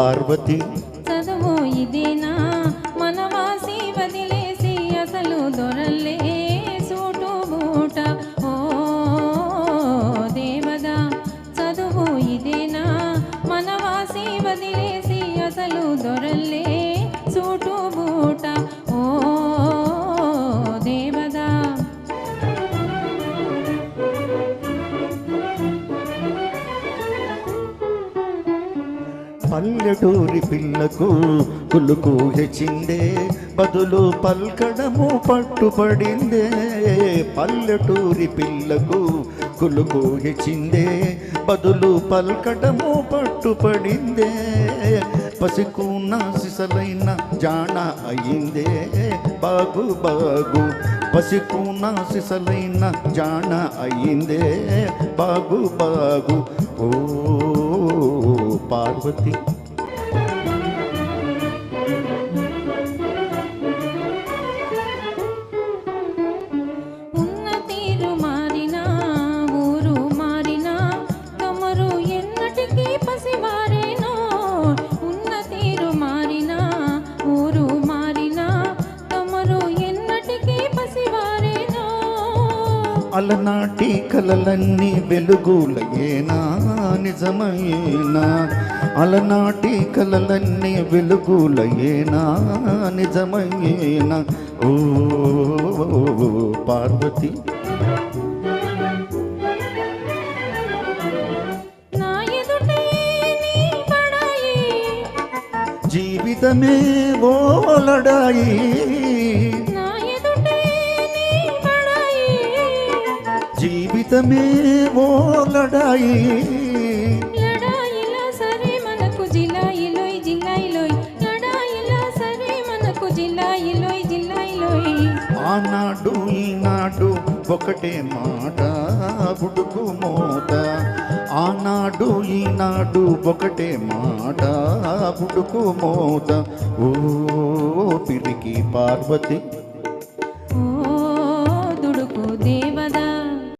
పార్వతి. చదువు ఇదేనా? మనవాసి వదిలేసి అసలు దొరలే సూటు బూట. ఓ దేవదా చదువు ఇదేనా? మనవాసి వదిలేసి అసలు దొరలే సూటు బూట. పల్లెటూరి పిల్లకు కులుకు హెచ్చిందే. బదులు పల్కడము పట్టుపడిందే పల్లెటూరి పిల్లకు కులుకు హెచ్చిందే. బదులు పల్కడము పట్టుపడిందే పసికు నాసిసలైన జాణ అయిందే బాగు బాగు పసికు సిసలైన జాణ అయిందే బాగు బాగు ఓ పార్వతి. ఉన్న తీరు మారినా ఊరు మారినా తమరు ఎన్నటికీ పసివారేనో. ఉన్న తీరు మారినా ఊరు మారినా తమరు ఎన్నటికీ పసివారేనో. అలనాటి కలలన్నీ వెలుగులయేనా. నిజమైనా అలనాటి కలలన్నీ వెలుగులయేనా? నిజమైనా ఓ పార్వతి. జీవితమే ఓ లడాయి. నా ఎదుటే నీ పడాయి. జీవితమే ఓ లడాయి. జిల్లాయిలోయ్ జిల్లాయిలోయ్ ఆనాడు ఈనాడు ఒకటే మాట బుడుకు మోత. ఆనాడు ఈనాడు ఒకటే మాట బుడుకు మోత. ఓ పిరికి పార్వతి